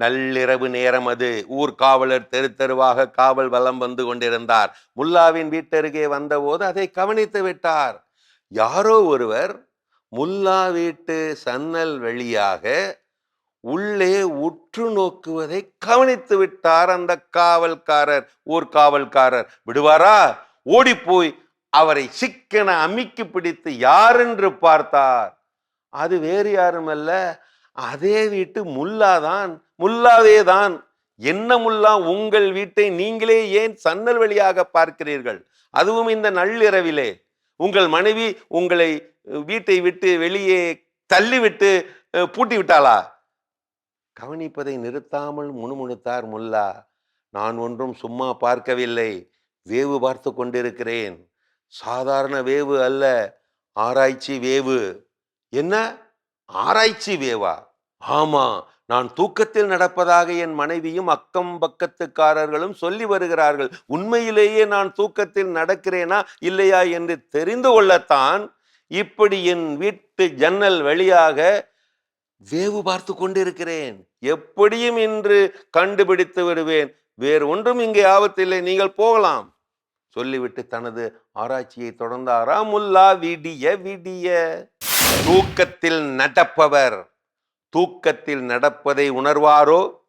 நள்ளிரவு நேரம் அது. ஊர்காவலர் தெரு தெருவாக காவல் வலம் வந்து கொண்டிருந்தார். முல்லாவின் வீட்டருகே வந்தபோது அதை கவனித்து விட்டார். யாரோ ஒருவர் முல்லா வீட்டு சன்னல் வழியாக உள்ளே உற்று நோக்குவதை கவனித்து விட்டார் அந்த காவல்காரர். ஊர்காவல்காரர் விடுவாரா? ஓடிப்போய் அவரை சிக்கன அமிக்கி பிடித்து யாரென்று பார்த்தார்? அது வேறு யாருமல்ல. அதே வீட்டு முல்லாதான் முல்லாவே தான் என்ன முல்லா? உங்கள் வீட்டை நீங்களே ஏன் சன்னல் வழியாக பார்க்கிறீர்கள்? அதுவும் இந்த நள்ளிரவிலே. உங்கள் மனைவி உங்களை வீட்டை விட்டு வெளியே தள்ளிவிட்டு பூட்டி விட்டாளா கவனிப்பதை நிறுத்தாமல் முணுமுணுத்தார் முல்லா. நான் ஒன்றும் சும்மா பார்க்கவில்லை. வேவு பார்த்து கொண்டிருக்கிறேன். சாதாரண வேவு அல்ல. ஆராய்ச்சி வேவு. என்ன? ஆராய்ச்சி வேவா? ஆமா நான் தூக்கத்தில் நடப்பதாக என் மனைவியும் அக்கம் பக்கத்துக்காரர்களும் சொல்லி வருகிறார்கள். உண்மையிலேயே நான் தூக்கத்தில் நடக்கிறேனா இல்லையா என்று தெரிந்து கொள்ளத்தான் இப்படி என் வீட்டு ஜன்னல் வழியாக வேவு பார்த்து கொண்டிருக்கிறேன். எப்படியும் இன்று கண்டுபிடித்து விடுவேன். வேறு ஒன்றும் இங்கே ஆபத்தில்லை. நீங்கள் போகலாம். சொல்லிவிட்டு தனது ஆராய்ச்சியை தொடர்ந்தாரா? முல்லா விடிய விடிய. தூக்கத்தில் நடப்பவர். தூக்கத்தில் நடப்பதை உணர்வாரோ?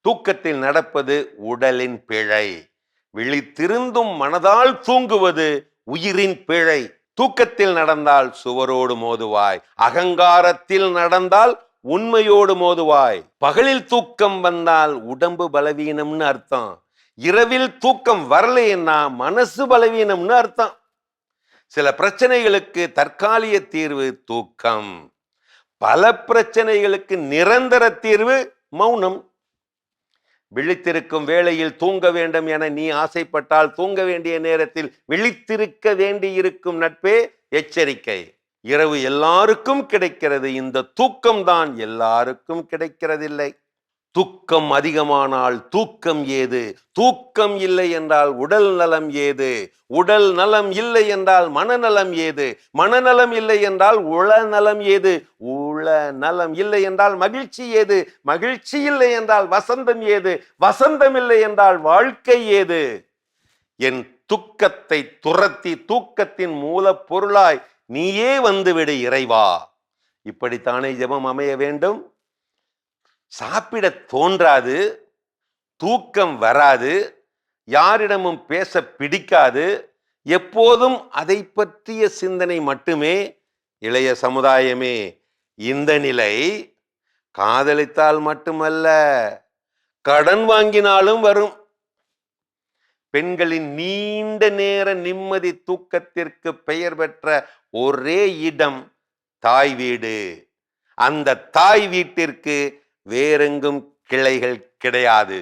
தூக்கத்தில் நடப்பது உடலின் பிழை. விழித்திருந்தும் மனதால் தூங்குவது உயிரின் பிழை. தூக்கத்தில் நடந்தால் சுவரோடு மோதுவாய். அகங்காரத்தில் நடந்தால் உண்மையோடு மோதுவாய். பகலில் தூக்கம் வந்தால் உடம்பு பலவீனம்னு அர்த்தம். இரவில் தூக்கம் வரலைன்னா மனசு பலவீனம்னு அர்த்தம். சில பிரச்சனைகளுக்கு தற்காலிக தீர்வு தூக்கம். பல பிரச்சனைகளுக்கு நிரந்தர தீர்வு மௌனம். விழித்திருக்கும் வேளையில் தூங்க வேண்டும் என நீ ஆசைப்பட்டால் தூங்க வேண்டிய நேரத்தில் விழித்திருக்க வேண்டியிருக்கும் நட்பே எச்சரிக்கை. இரவு எல்லாருக்கும் கிடைக்கிறது. இந்த தூக்கம்தான் எல்லாருக்கும் கிடைக்கிறதில்லை. துக்கம் அதிகமானால் தூக்கம் ஏது? தூக்கம் இல்லை என்றால் உடல் நலம் ஏது? உடல் நலம் இல்லை என்றால் மனநலம் ஏது? மனநலம் இல்லை என்றால் உளநலம் ஏது? உள நலம் இல்லை என்றால் மகிழ்ச்சி ஏது? மகிழ்ச்சி இல்லை என்றால் வசந்தம் ஏது? வசந்தம் இல்லை என்றால் வாழ்க்கை ஏது? என் துக்கத்தை துரத்தி தூக்கத்தின் மூலப்பொருளாய் நீயே வந்துவிடு இறைவா. இப்படித்தானே ஜெபம் அமைய வேண்டும். சாப்பிட தோன்றாது தூக்கம் வராது யாரிடமும் பேச பிடிக்காது எப்போதும் அதை பற்றிய சிந்தனை மட்டுமே. இளைய சமுதாயமே இந்த நிலை காதலித்தால் மட்டுமல்ல கடன் வாங்கினாலும் வரும். பெண்களின் நீண்ட நேர நிம்மதி தூக்கத்திற்கு பெயர் பெற்ற ஒரே இடம் தாய் வீடு. அந்த தாய் வீட்டிற்கு வேறெங்கும் கிளைகள் கிடையாது.